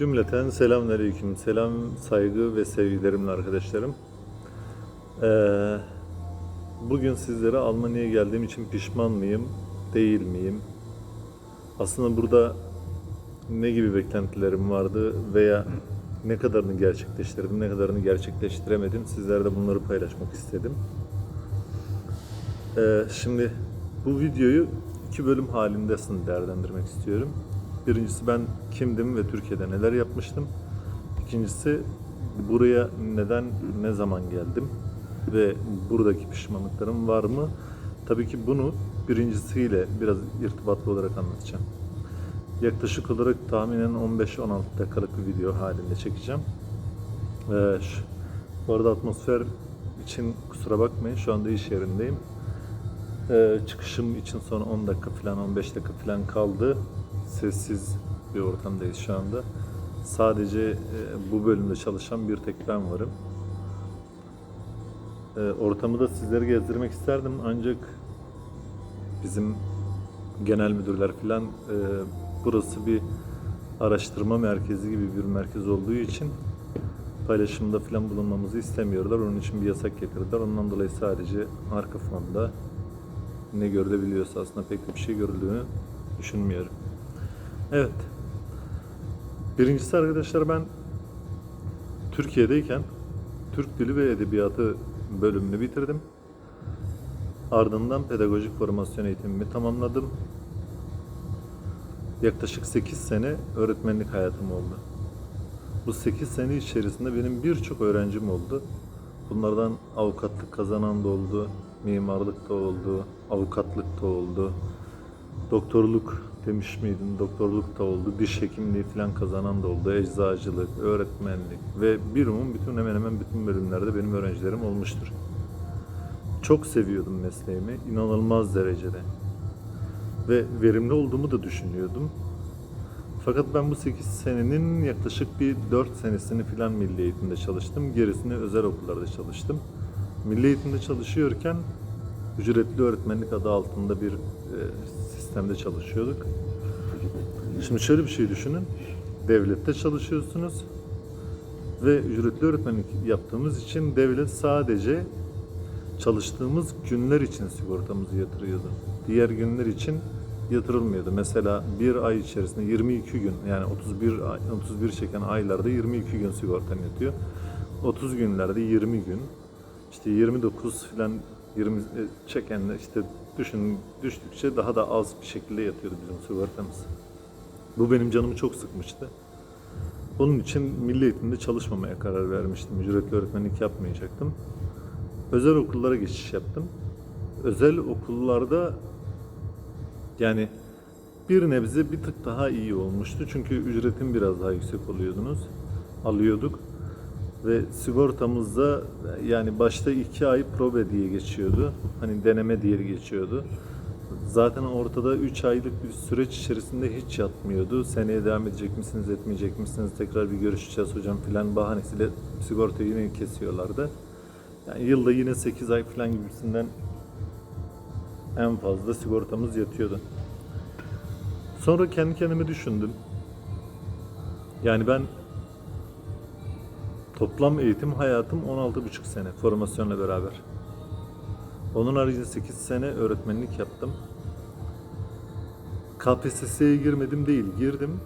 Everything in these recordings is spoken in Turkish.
Cümleten selamünaleyküm. Selam, saygı ve sevgilerimle arkadaşlarım. Ee, bugün sizlere Almanya'ya geldiğim için pişman mıyım, değil miyim? Aslında burada ne gibi beklentilerim vardı veya ne kadarını gerçekleştirdim, ne kadarını gerçekleştiremedim. Sizlerle bunları paylaşmak istedim. Ee, şimdi bu videoyu iki bölüm halinde aslında değerlendirmek istiyorum. Birincisi ben kimdim ve Türkiye'de neler yapmıştım. İkincisi buraya neden, ne zaman geldim ve buradaki pişmanlıklarım var mı? Tabii ki bunu birincisiyle biraz irtibatlı olarak anlatacağım. Yaklaşık olarak tahminen 15-16 dakikalık bir video halinde çekeceğim. Ee, şu- bu arada atmosfer için kusura bakmayın şu anda iş yerindeyim. Ee, çıkışım için son 10 dakika falan 15 dakika falan kaldı. Sessiz bir ortamdayız şu anda. Sadece e, bu bölümde çalışan bir tek ben varım. Ee, ortamı da sizlere gezdirmek isterdim ancak bizim genel müdürler falan e, burası bir araştırma merkezi gibi bir merkez olduğu için paylaşımda falan bulunmamızı istemiyorlar. Onun için bir yasak getirdiler. Ondan dolayı sadece arka fonda ne görülebiliyorsa aslında pek bir şey görüldüğünü düşünmüyorum. Evet. Birincisi arkadaşlar ben Türkiye'deyken Türk Dili ve Edebiyatı bölümünü bitirdim. Ardından pedagojik formasyon eğitimimi tamamladım. Yaklaşık 8 sene öğretmenlik hayatım oldu. Bu 8 sene içerisinde benim birçok öğrencim oldu. Bunlardan avukatlık kazanan da oldu, mimarlık da oldu, avukatlık da oldu. Doktorluk demiş miydin? Doktorluk da oldu. Diş hekimliği falan kazanan da oldu. Eczacılık, öğretmenlik ve bir umum bütün hemen hemen bütün bölümlerde benim öğrencilerim olmuştur. Çok seviyordum mesleğimi. inanılmaz derecede. Ve verimli olduğumu da düşünüyordum. Fakat ben bu 8 senenin yaklaşık bir 4 senesini filan milli eğitimde çalıştım. Gerisini özel okullarda çalıştım. Milli eğitimde çalışıyorken ücretli öğretmenlik adı altında bir sistemde çalışıyorduk. Şimdi şöyle bir şey düşünün. Devlette çalışıyorsunuz ve ücretli öğretmenlik yaptığımız için devlet sadece çalıştığımız günler için sigortamızı yatırıyordu. Diğer günler için yatırılmıyordu. Mesela bir ay içerisinde 22 gün yani 31 ay, 31 çeken aylarda 22 gün sigortan yatıyor. 30 günlerde 20 gün. İşte 29 filan 20 e, çekenler işte düşün düştükçe daha da az bir şekilde yatıyordu bizim sigortamız. Bu benim canımı çok sıkmıştı. Onun için milli eğitimde çalışmamaya karar vermiştim. Ücretli öğretmenlik yapmayacaktım. Özel okullara geçiş yaptım. Özel okullarda yani bir nebze bir tık daha iyi olmuştu. Çünkü ücretin biraz daha yüksek oluyordunuz. Alıyorduk. Ve sigortamızda yani başta iki ay probe diye geçiyordu. Hani deneme diye geçiyordu. Zaten ortada 3 aylık bir süreç içerisinde hiç yatmıyordu. Seneye devam edecek misiniz, etmeyecek misiniz, tekrar bir görüşeceğiz hocam filan bahanesiyle sigortayı yine kesiyorlardı. Yani yılda yine 8 ay falan gibisinden en fazla sigortamız yatıyordu. Sonra kendi kendime düşündüm. Yani ben toplam eğitim hayatım 16,5 sene formasyonla beraber. Onun haricinde 8 sene öğretmenlik yaptım. KPSS'ye girmedim değil, girdim.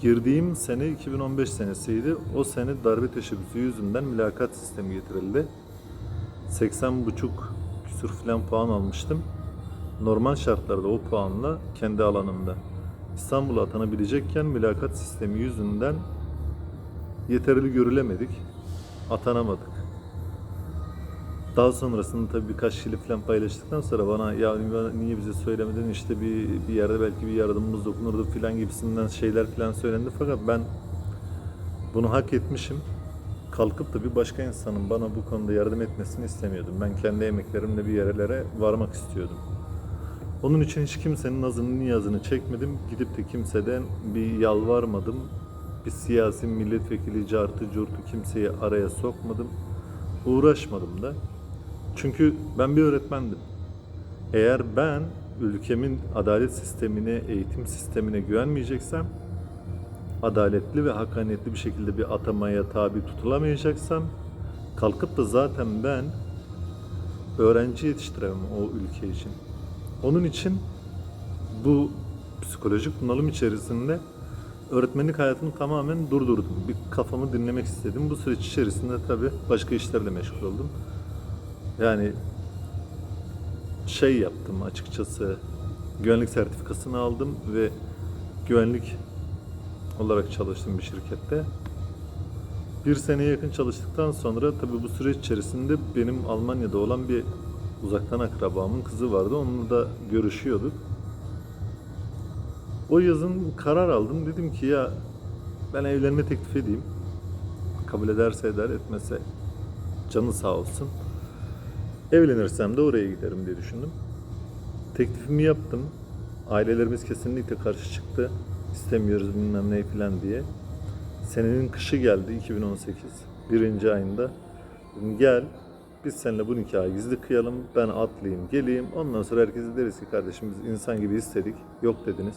Girdiğim sene 2015 senesiydi. O sene darbe teşebbüsü yüzünden mülakat sistemi getirildi. 80 buçuk küsur falan puan almıştım. Normal şartlarda o puanla kendi alanımda İstanbul'a atanabilecekken mülakat sistemi yüzünden yeterli görülemedik. Atanamadık. Daha sonrasında tabii birkaç kişiyle falan paylaştıktan sonra bana ya niye bize söylemedin işte bir, bir yerde belki bir yardımımız dokunurdu falan gibisinden şeyler falan söylendi. Fakat ben bunu hak etmişim. Kalkıp da bir başka insanın bana bu konuda yardım etmesini istemiyordum. Ben kendi emeklerimle bir yerlere varmak istiyordum. Onun için hiç kimsenin nazını niyazını çekmedim. Gidip de kimseden bir yalvarmadım. Bir siyasi milletvekili, cartı, curtu kimseyi araya sokmadım. Uğraşmadım da. Çünkü ben bir öğretmendim. Eğer ben ülkemin adalet sistemine, eğitim sistemine güvenmeyeceksem adaletli ve hakkaniyetli bir şekilde bir atamaya tabi tutulamayacaksam kalkıp da zaten ben öğrenci yetiştiremem o ülke için. Onun için bu psikolojik bunalım içerisinde öğretmenlik hayatını tamamen durdurdum. Bir kafamı dinlemek istedim. Bu süreç içerisinde tabii başka işlerle meşgul oldum. Yani şey yaptım açıkçası. Güvenlik sertifikasını aldım ve güvenlik olarak çalıştım bir şirkette. Bir seneye yakın çalıştıktan sonra tabii bu süreç içerisinde benim Almanya'da olan bir uzaktan akrabamın kızı vardı. Onunla da görüşüyorduk. O yazın karar aldım. Dedim ki ya ben evlenme teklif edeyim. Kabul ederse eder, etmese canı sağ olsun. Evlenirsem de oraya giderim diye düşündüm. Teklifimi yaptım. Ailelerimiz kesinlikle karşı çıktı. İstemiyoruz bilmem ne falan diye. Senenin kışı geldi 2018. Birinci ayında. Dedim gel biz seninle bu nikahı gizli kıyalım. Ben atlayayım geleyim. Ondan sonra herkese deriz ki kardeşim biz insan gibi istedik. Yok dediniz.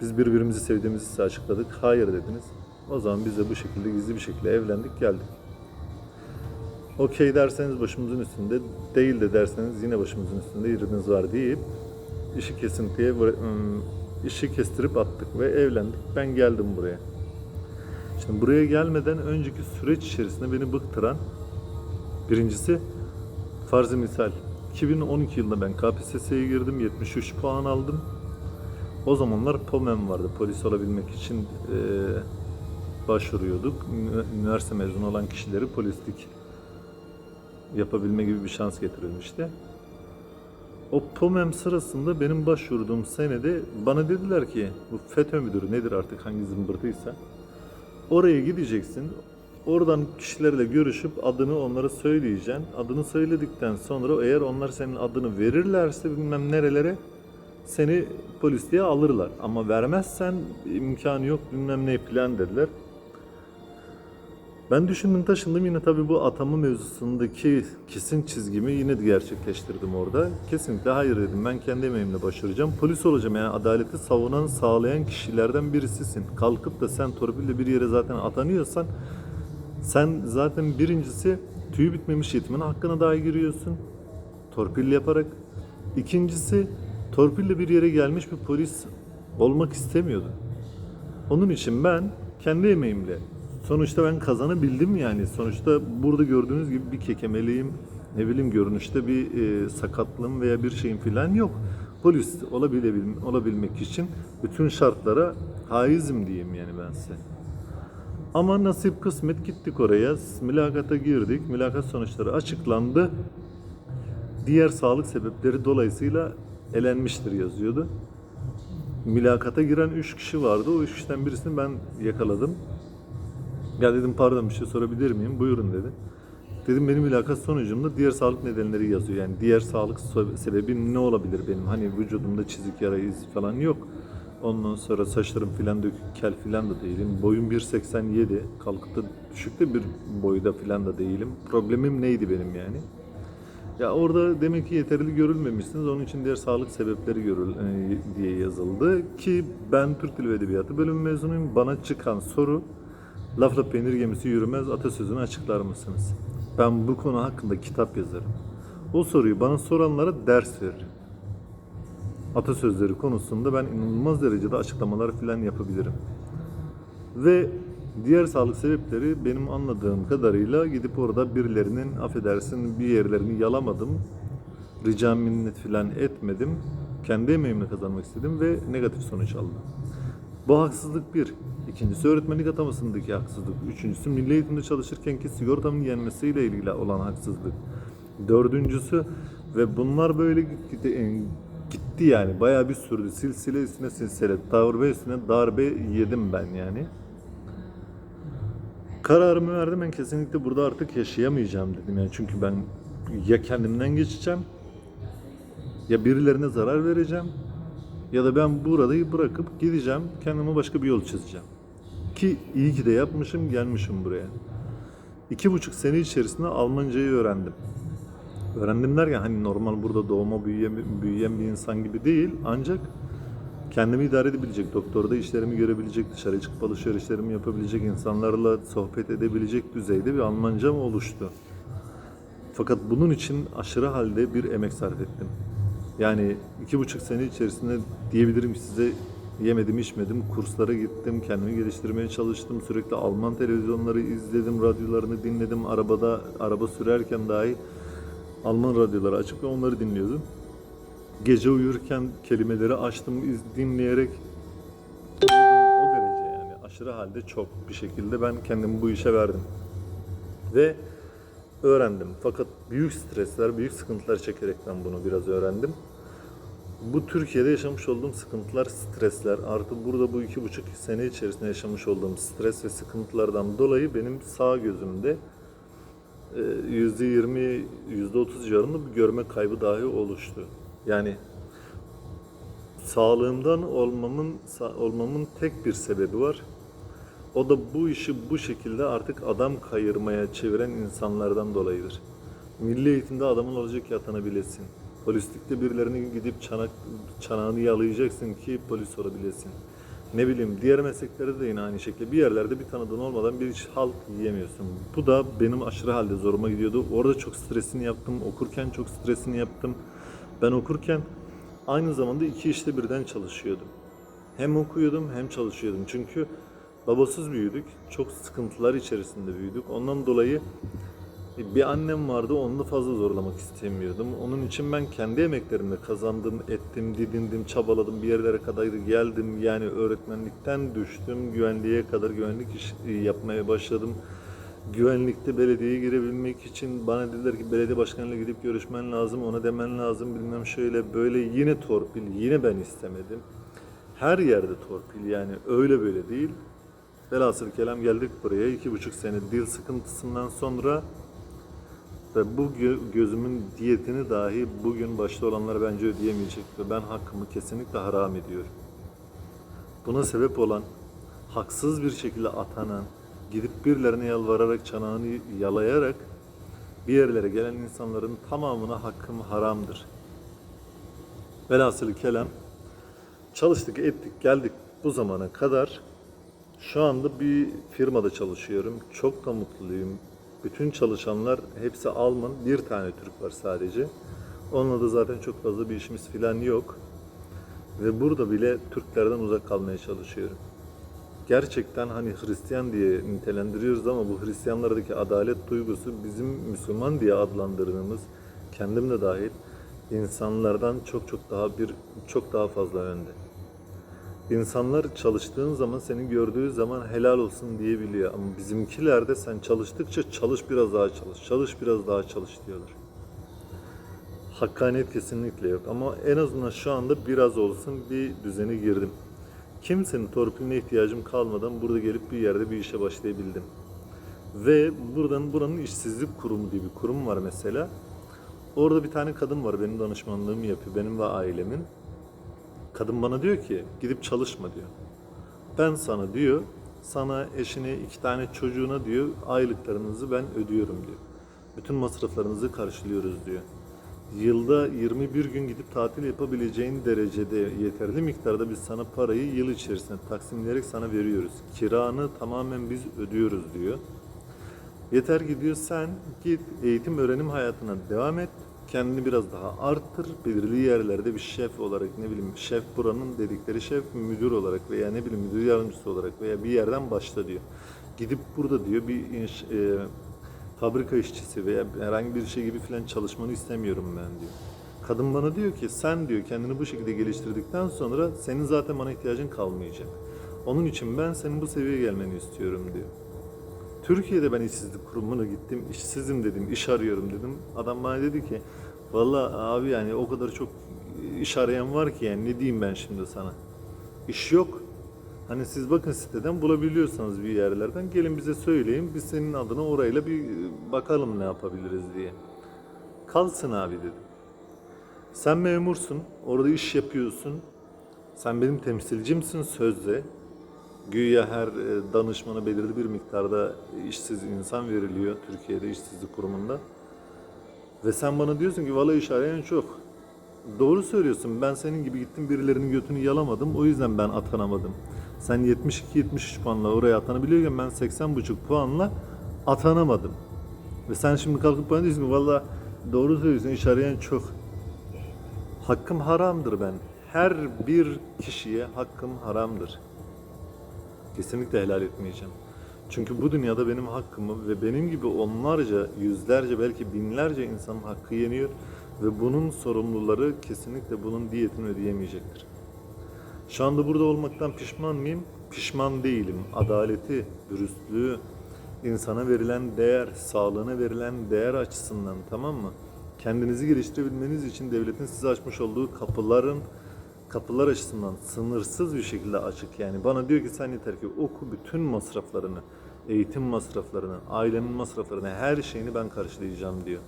Biz birbirimizi sevdiğimizi size açıkladık. Hayır dediniz. O zaman biz de bu şekilde gizli bir şekilde evlendik geldik. Okey derseniz başımızın üstünde, değil de derseniz yine başımızın üstünde yeriniz var deyip işi kesintiye, işi kestirip attık ve evlendik. Ben geldim buraya. Şimdi buraya gelmeden önceki süreç içerisinde beni bıktıran birincisi farz misal 2012 yılında ben KPSS'ye girdim, 73 puan aldım. O zamanlar POMEM vardı. Polis olabilmek için eee, başvuruyorduk. Üniversite mezunu olan kişileri polislik yapabilme gibi bir şans getirilmişti. O POMEM sırasında benim başvurduğum senede bana dediler ki bu FETÖ müdürü nedir artık hangi zımbırtıysa oraya gideceksin. Oradan kişilerle görüşüp adını onlara söyleyeceksin. Adını söyledikten sonra eğer onlar senin adını verirlerse bilmem nerelere seni polisliğe alırlar. Ama vermezsen imkanı yok bilmem ne plan dediler. Ben düşündüm taşındım yine tabii bu atama mevzusundaki kesin çizgimi yine gerçekleştirdim orada. Kesinlikle hayır dedim ben kendi emeğimle başaracağım. Polis olacağım yani adaleti savunan sağlayan kişilerden birisisin. Kalkıp da sen torpille bir yere zaten atanıyorsan sen zaten birincisi tüyü bitmemiş yetimin hakkına dahi giriyorsun. Torpil yaparak. İkincisi torpille bir yere gelmiş bir polis olmak istemiyordum. Onun için ben kendi emeğimle sonuçta ben kazanabildim yani. Sonuçta burada gördüğünüz gibi bir kekemeliyim. Ne bileyim görünüşte bir e, sakatlığım veya bir şeyim falan yok. Polis olabilebil, olabilmek için bütün şartlara haizim diyeyim yani ben size. Ama nasip kısmet gittik oraya. Mülakata girdik. Mülakat sonuçları açıklandı. Diğer sağlık sebepleri dolayısıyla elenmiştir yazıyordu. Mülakata giren 3 kişi vardı. O 3 kişiden birisini ben yakaladım. Ya dedim pardon bir şey sorabilir miyim? Buyurun dedi. Dedim benim mülakat sonucumda diğer sağlık nedenleri yazıyor. Yani diğer sağlık sebebim ne olabilir benim? Hani vücudumda çizik, yara, iz falan yok. Ondan sonra saçlarım filan dökük, kel filan da değilim. Boyum 1.87. Kalkıp da düşük de bir boyda filan da değilim. Problemim neydi benim yani? Ya orada demek ki yeterli görülmemişsiniz. Onun için diğer sağlık sebepleri görül e, diye yazıldı ki ben Türk Dili ve Edebiyatı bölümü mezunuyum. Bana çıkan soru lafla peynir gemisi yürümez atasözünü açıklar mısınız? Ben bu konu hakkında kitap yazarım. O soruyu bana soranlara ders veririm. Atasözleri konusunda ben inanılmaz derecede açıklamalar falan yapabilirim. Ve diğer sağlık sebepleri benim anladığım kadarıyla gidip orada birilerinin affedersin bir yerlerini yalamadım. Rica minnet falan etmedim. Kendi emeğimle kazanmak istedim ve negatif sonuç aldım. Bu haksızlık bir. İkincisi öğretmenlik atamasındaki haksızlık. Üçüncüsü milli eğitimde çalışırkenki sigortamın yenmesiyle ilgili olan haksızlık. Dördüncüsü ve bunlar böyle gitti, e, gitti yani bayağı bir sürdü. Silsile üstüne silsile, darbe üstüne darbe yedim ben yani. Kararımı verdim ben kesinlikle burada artık yaşayamayacağım dedim yani çünkü ben ya kendimden geçeceğim ya birilerine zarar vereceğim ya da ben burayı bırakıp gideceğim kendime başka bir yol çizeceğim. Ki iyi ki de yapmışım gelmişim buraya. İki buçuk sene içerisinde Almancayı öğrendim. Öğrendim derken hani normal burada doğma büyüyen, büyüyen bir insan gibi değil ancak kendimi idare edebilecek, doktorda işlerimi görebilecek, dışarı çıkıp alışverişlerimi yapabilecek, insanlarla sohbet edebilecek düzeyde bir Almancam oluştu. Fakat bunun için aşırı halde bir emek sarf ettim. Yani iki buçuk sene içerisinde diyebilirim ki size yemedim içmedim, kurslara gittim, kendimi geliştirmeye çalıştım. Sürekli Alman televizyonları izledim, radyolarını dinledim. Arabada, araba sürerken dahi Alman radyoları açık ve onları dinliyordum. Gece uyurken kelimeleri açtım iz, dinleyerek o derece yani aşırı halde çok bir şekilde ben kendimi bu işe verdim. Ve öğrendim. Fakat büyük stresler, büyük sıkıntılar çekerekten bunu biraz öğrendim. Bu Türkiye'de yaşamış olduğum sıkıntılar, stresler, artı burada bu iki buçuk sene içerisinde yaşamış olduğum stres ve sıkıntılardan dolayı benim sağ gözümde e, yüzde yirmi, yüzde otuz civarında bir görme kaybı dahi oluştu. Yani sağlığımdan olmamın olmamın tek bir sebebi var. O da bu işi bu şekilde artık adam kayırmaya çeviren insanlardan dolayıdır. Milli eğitimde adamın olacak ki atanabilesin. Polislikte birilerini gidip çanak, çanağını yalayacaksın ki polis olabilesin. Ne bileyim diğer mesleklerde de yine aynı şekilde bir yerlerde bir tanıdığın olmadan bir halt yiyemiyorsun. Bu da benim aşırı halde zoruma gidiyordu. Orada çok stresini yaptım. Okurken çok stresini yaptım. Ben okurken aynı zamanda iki işte birden çalışıyordum. Hem okuyordum hem çalışıyordum. Çünkü babasız büyüdük. Çok sıkıntılar içerisinde büyüdük. Ondan dolayı bir annem vardı onu da fazla zorlamak istemiyordum. Onun için ben kendi emeklerimle kazandım, ettim, didindim, çabaladım. Bir yerlere kadar geldim. Yani öğretmenlikten düştüm. Güvenliğe kadar güvenlik iş yapmaya başladım. Güvenlikte belediyeye girebilmek için bana dediler ki belediye başkanıyla gidip görüşmen lazım, ona demen lazım bilmem şöyle böyle yine torpil, yine ben istemedim. Her yerde torpil yani öyle böyle değil. Velhasıl kelam geldik buraya iki buçuk sene dil sıkıntısından sonra ve bu gö- gözümün diyetini dahi bugün başta olanlar bence ödeyemeyecek ve ben hakkımı kesinlikle haram ediyorum. Buna sebep olan, haksız bir şekilde atanan, gidip birilerine yalvararak, çanağını yalayarak bir yerlere gelen insanların tamamına hakkım haramdır. Velhasıl kelam çalıştık, ettik, geldik bu zamana kadar. Şu anda bir firmada çalışıyorum. Çok da mutluyum. Bütün çalışanlar hepsi Alman. Bir tane Türk var sadece. Onunla da zaten çok fazla bir işimiz falan yok. Ve burada bile Türklerden uzak kalmaya çalışıyorum. Gerçekten hani Hristiyan diye nitelendiriyoruz ama bu Hristiyanlardaki adalet duygusu bizim Müslüman diye adlandırdığımız kendim de dahil insanlardan çok çok daha bir çok daha fazla önde. İnsanlar çalıştığın zaman seni gördüğü zaman helal olsun diyebiliyor. Ama bizimkilerde sen çalıştıkça çalış biraz daha çalış, çalış biraz daha çalış diyorlar. Hakkaniyet kesinlikle yok ama en azından şu anda biraz olsun bir düzene girdim. Kimsenin torpiline ihtiyacım kalmadan burada gelip bir yerde bir işe başlayabildim. Ve buradan buranın işsizlik kurumu diye bir kurum var mesela. Orada bir tane kadın var benim danışmanlığımı yapıyor benim ve ailemin. Kadın bana diyor ki gidip çalışma diyor. Ben sana diyor, sana eşine iki tane çocuğuna diyor aylıklarınızı ben ödüyorum diyor. Bütün masraflarınızı karşılıyoruz diyor. Yılda 21 gün gidip tatil yapabileceğin derecede yeterli miktarda biz sana parayı yıl içerisinde taksimleyerek sana veriyoruz. Kiranı tamamen biz ödüyoruz diyor. Yeter ki diyor sen git eğitim öğrenim hayatına devam et. Kendini biraz daha arttır. Belirli yerlerde bir şef olarak ne bileyim şef buranın dedikleri şef müdür olarak veya ne bileyim müdür yardımcısı olarak veya bir yerden başla diyor. Gidip burada diyor bir inş, e, fabrika işçisi veya herhangi bir şey gibi falan çalışmanı istemiyorum ben diyor. Kadın bana diyor ki sen diyor kendini bu şekilde geliştirdikten sonra senin zaten bana ihtiyacın kalmayacak. Onun için ben senin bu seviyeye gelmeni istiyorum diyor. Türkiye'de ben işsizlik kurumuna gittim. İşsizim dedim, iş arıyorum dedim. Adam bana dedi ki, vallahi abi yani o kadar çok iş arayan var ki yani ne diyeyim ben şimdi sana. İş yok. Hani siz bakın siteden bulabiliyorsanız bir yerlerden gelin bize söyleyin. Biz senin adına orayla bir bakalım ne yapabiliriz diye. Kalsın abi dedim. Sen memursun, orada iş yapıyorsun. Sen benim temsilcimsin sözde. Güya her e, danışmana belirli bir miktarda işsiz insan veriliyor Türkiye'de işsizlik kurumunda. Ve sen bana diyorsun ki valla iş arayan çok. Doğru söylüyorsun. Ben senin gibi gittim birilerinin götünü yalamadım. O yüzden ben atanamadım. Sen 72-73 puanla oraya atanabiliyorken ben 80,5 puanla atanamadım. Ve sen şimdi kalkıp bana diyorsun ki valla doğru söylüyorsun iş arayan çok. Hakkım haramdır ben. Her bir kişiye hakkım haramdır. Kesinlikle helal etmeyeceğim. Çünkü bu dünyada benim hakkımı ve benim gibi onlarca, yüzlerce belki binlerce insanın hakkı yeniyor ve bunun sorumluları kesinlikle bunun diyetini ödeyemeyecektir. Şu anda burada olmaktan pişman mıyım? Pişman değilim. Adaleti, dürüstlüğü, insana verilen değer, sağlığına verilen değer açısından tamam mı? Kendinizi geliştirebilmeniz için devletin size açmış olduğu kapıların kapılar açısından sınırsız bir şekilde açık. Yani bana diyor ki sen yeter ki oku bütün masraflarını, eğitim masraflarını, ailenin masraflarını, her şeyini ben karşılayacağım diyor.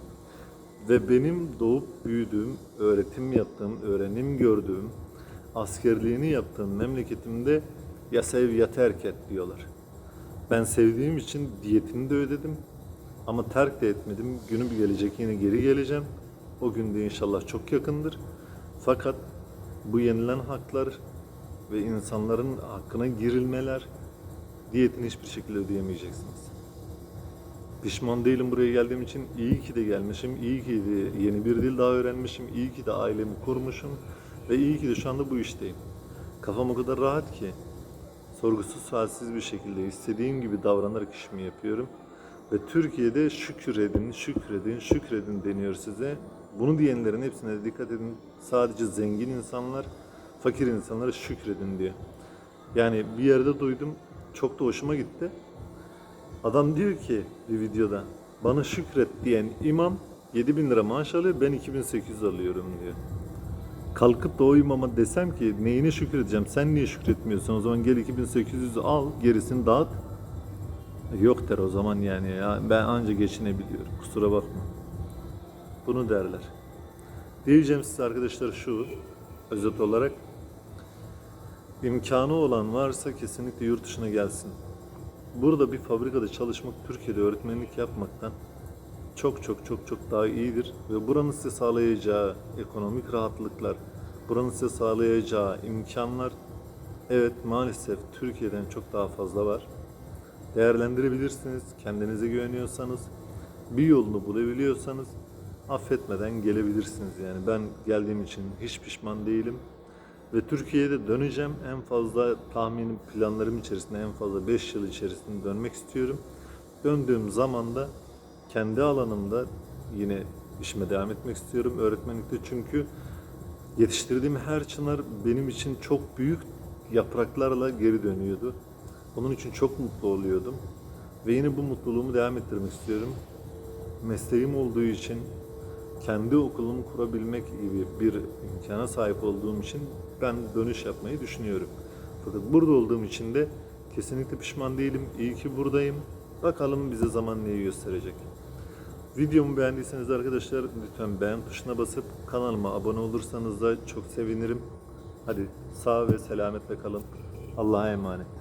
Ve benim doğup büyüdüğüm, öğretim yaptığım, öğrenim gördüğüm, askerliğini yaptığım memleketimde ya sev ya terk et diyorlar. Ben sevdiğim için diyetini de ödedim. Ama terk de etmedim. Günü bir gelecek yine geri geleceğim. O gün de inşallah çok yakındır. Fakat bu yenilen haklar ve insanların hakkına girilmeler diyetini hiçbir şekilde ödeyemeyeceksiniz. Pişman değilim buraya geldiğim için. İyi ki de gelmişim. İyi ki de yeni bir dil daha öğrenmişim. İyi ki de ailemi kurmuşum. Ve iyi ki de şu anda bu işteyim. Kafam o kadar rahat ki sorgusuz sualsiz bir şekilde istediğim gibi davranarak işimi yapıyorum. Ve Türkiye'de şükredin, şükredin, şükredin deniyor size. Bunu diyenlerin hepsine dikkat edin. Sadece zengin insanlar, fakir insanlara şükredin diyor. Yani bir yerde duydum, çok da hoşuma gitti. Adam diyor ki bir videoda, bana şükret diyen imam 7000 lira maaş alıyor, ben 2800 alıyorum diyor. Kalkıp da o imama desem ki neyine şükredeceğim, sen niye şükretmiyorsun, o zaman gel 2800 al, gerisini dağıt. Yok der o zaman yani ya ben anca geçinebiliyorum kusura bakma. Bunu derler. Diyeceğim size arkadaşlar şu özet olarak imkanı olan varsa kesinlikle yurt dışına gelsin. Burada bir fabrikada çalışmak Türkiye'de öğretmenlik yapmaktan çok çok çok çok daha iyidir ve buranın size sağlayacağı ekonomik rahatlıklar, buranın size sağlayacağı imkanlar evet maalesef Türkiye'den çok daha fazla var değerlendirebilirsiniz. Kendinize güveniyorsanız, bir yolunu bulabiliyorsanız affetmeden gelebilirsiniz. Yani ben geldiğim için hiç pişman değilim. Ve Türkiye'de döneceğim. En fazla tahminim planlarım içerisinde en fazla 5 yıl içerisinde dönmek istiyorum. Döndüğüm zaman da kendi alanımda yine işime devam etmek istiyorum öğretmenlikte çünkü yetiştirdiğim her çınar benim için çok büyük yapraklarla geri dönüyordu. Onun için çok mutlu oluyordum. Ve yine bu mutluluğumu devam ettirmek istiyorum. Mesleğim olduğu için kendi okulumu kurabilmek gibi bir imkana sahip olduğum için ben dönüş yapmayı düşünüyorum. Fakat burada olduğum için de kesinlikle pişman değilim. İyi ki buradayım. Bakalım bize zaman neyi gösterecek. Videomu beğendiyseniz arkadaşlar lütfen beğen tuşuna basıp kanalıma abone olursanız da çok sevinirim. Hadi sağ ve selametle kalın. Allah'a emanet.